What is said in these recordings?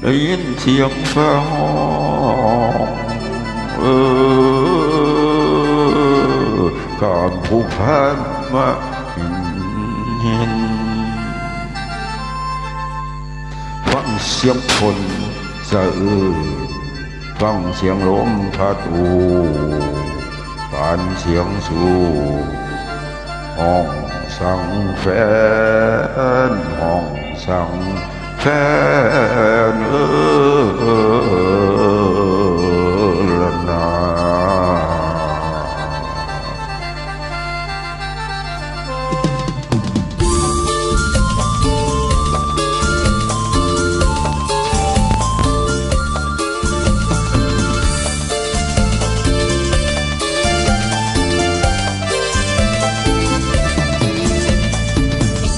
ได้ยินเสียงฟ้าห้องเออการผูกพันมาเห็นฟังเสียงคนสะอื้นฟังเสียงลมพัดอูปานเสียงสู่ห้องสังแฟนห้องสัง แฟนเออ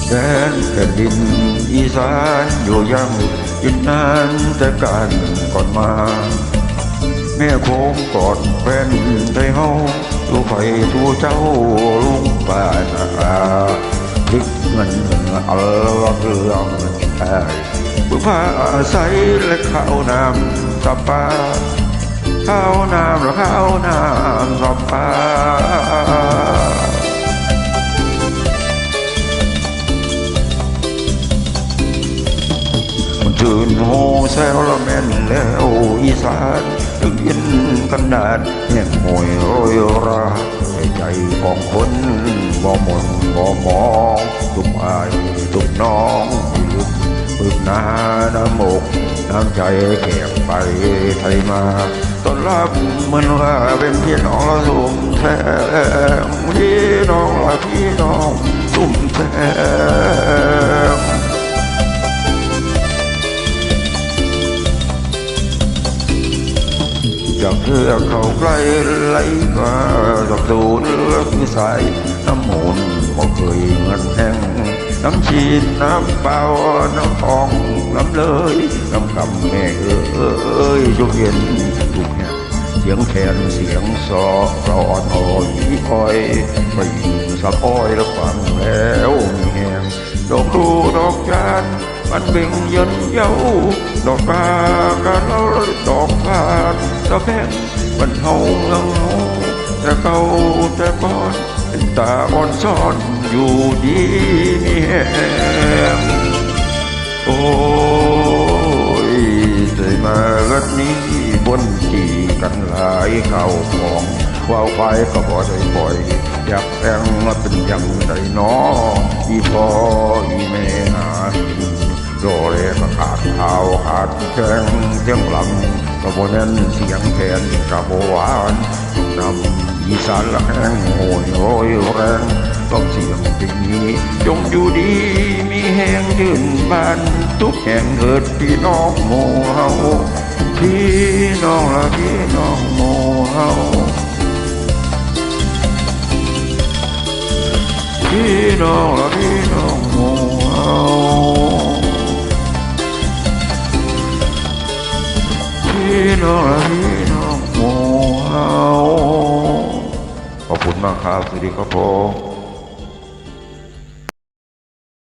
แดนแผ่นดินอีสานอยู่ยังยืนนานแต่การก่อนมา แม่โคงกอดแฟนไทยเฮาลูกไฟทูเจ้าลุงป่านาลึกเงินเอาเรื่องไอ้บุพาใสและข้าวน้ำสับปาข้าวน้ำและข้าวน้ำสับปา โฮแซวละแม่นแล้วอีสานถึงยินกันดาดแห่งหวยโรยราให้ใจของคนบ่หมนบ่มองทุกอายทุกน้องลึกปึกน้าน้ำอกน้ำใจแขกไปไทยมาต้อนรับเหมือนว่าเป็นพี่น้องละสุ่มแท้พี่น้องละพี่น้องสุ่มแท้ จากเธอเข้าใกล้ไหลมาจากตูนเลือกสัยน้ำมูลบ่เคยเงินแห้งน้ำชีนน้ำเปล่าน้ำทองน้ำเลยน้ำกำแม่เอ้ยจุกเย็นทุกแห่งเสียงแคนเสียงซอเราอ่อนอ่อยคอยไปยิงสับอ้อยแล้วฟังแล้วมีแหงดอกรูดอกจาน มันเบ่งเยินเย้าดอกกาการเล่าดอกพานตะแพงมันเฮาเงาแต่เก่าแต่ก่อนเป็นตาอ่อนซ่อนอยู่ดีมีแหงโอ้ยใจมาเกิดนี้บนจีกันหลายเข้าของว่าวควายก็บ่ได้ปล่อยอยากแปลงมาเป็นอย่างใดน้ออีพ่ออีแม่หากิน โดเรก็ขาดเข้าขาดแกงเสียงหลังก็บ่แน่นเสียงแขนกับบ่หวานนำอีสานละแห้งโหยโรยแรงต้องเสียงเพลงนี้จงอยู่ดีมีแห้งยืนบานทุกแห่งเกิดพี่น้องหมู่เฮาพี่น้องละพี่น้องหมู่เฮาพี่น้องละพี่ มู่เฮาครับสวัสดีครับผม